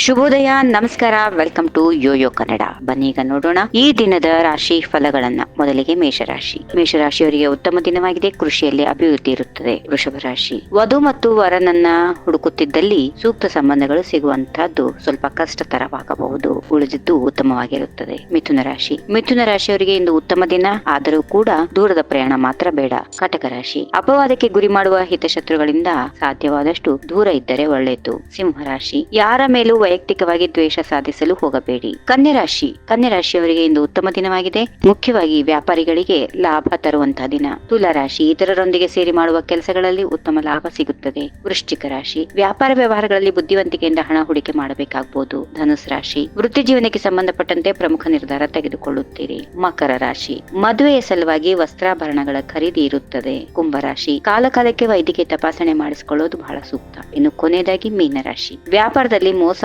ಶುಭೋದಯ, ನಮಸ್ಕಾರ, welcome to Yoyo Kannada. ಬನ್ನಿ ಈಗ ನೋಡೋಣ ಈ ದಿನದ ರಾಶಿ ಫಲಗಳನ್ನ. ಮೊದಲಿಗೆ ಮೇಷರಾಶಿ. ಮೇಷರಾಶಿಯವರಿಗೆ ಉತ್ತಮ ದಿನವಾಗಿದೆ. ಕೃಷಿಯಲ್ಲಿ ಅಭಿವೃದ್ಧಿ ಇರುತ್ತದೆ. ವೃಷಭ ರಾಶಿ. ವಧು ಮತ್ತು ವರನನ್ನ ಹುಡುಕುತ್ತಿದ್ದಲ್ಲಿ ಸೂಕ್ತ ಸಂಬಂಧಗಳು ಸಿಗುವಂತಹದ್ದು ಸ್ವಲ್ಪ ಕಷ್ಟತರವಾಗಬಹುದು. ಉಳಿದಿದ್ದು ಉತ್ತಮವಾಗಿರುತ್ತದೆ. ಮಿಥುನ ರಾಶಿ. ಮಿಥುನ ರಾಶಿಯವರಿಗೆ ಇಂದು ಉತ್ತಮ ದಿನ. ಆದರೂ ಕೂಡ ದೂರದ ಪ್ರಯಾಣ ಮಾತ್ರ ಬೇಡ. ಕಟಕ ರಾಶಿ. ಅಪವಾದಕ್ಕೆ ಗುರಿ ಮಾಡುವ ಹಿತಶತ್ರುಗಳಿಂದ ಸಾಧ್ಯವಾದಷ್ಟು ದೂರ ಇದ್ದರೆ ಒಳ್ಳೆಯದು. ಸಿಂಹ ರಾಶಿ. ಯಾರ ಮೇಲೂ ವೈಯಕ್ತಿಕವಾಗಿ ದ್ವೇಷ ಸಾಧಿಸಲು ಹೋಗಬೇಡಿ. ಕನ್ಯರಾಶಿ ರಾಶಿ. ಕನ್ಯಾ ರಾಶಿಯವರಿಗೆ ಇಂದು ಉತ್ತಮ ದಿನವಾಗಿದೆ. ಮುಖ್ಯವಾಗಿ ವ್ಯಾಪಾರಿಗಳಿಗೆ ಲಾಭ ತರುವಂತಹ ದಿನ. ತುಲಾರಾಶಿ ಇತರರೊಂದಿಗೆ ಸೇರಿ ಮಾಡುವ ಕೆಲಸಗಳಲ್ಲಿ ಉತ್ತಮ ಲಾಭ ಸಿಗುತ್ತದೆ. ವೃಶ್ಚಿಕ ರಾಶಿ. ವ್ಯಾಪಾರ ವ್ಯವಹಾರಗಳಲ್ಲಿ ಬುದ್ಧಿವಂತಿಕೆಯಿಂದ ಹಣ ಹೂಡಿಕೆ ಮಾಡಬೇಕಾಗಬಹುದು ಧನುಸ್ ರಾಶಿ. ವೃತ್ತಿ ಜೀವನಕ್ಕೆ ಸಂಬಂಧಪಟ್ಟಂತೆ ಪ್ರಮುಖ ನಿರ್ಧಾರ ತೆಗೆದುಕೊಳ್ಳುತ್ತೀರಿ. ಮಕರ ರಾಶಿ. ಮದುವೆಯ ಸಲುವಾಗಿ ವಸ್ತ್ರಾಭರಣಗಳ ಖರೀದಿ ಇರುತ್ತದೆ. ಕುಂಭರಾಶಿ ಕಾಲಕಾಲಕ್ಕೆ ವೈದ್ಯಕೀಯ ತಪಾಸಣೆ ಮಾಡಿಸಿಕೊಳ್ಳೋದು ಬಹಳ ಸೂಕ್ತ. ಇನ್ನು ಕೊನೆಯದಾಗಿ ಮೀನರಾಶಿ ವ್ಯಾಪಾರದಲ್ಲಿ ಮೋಸ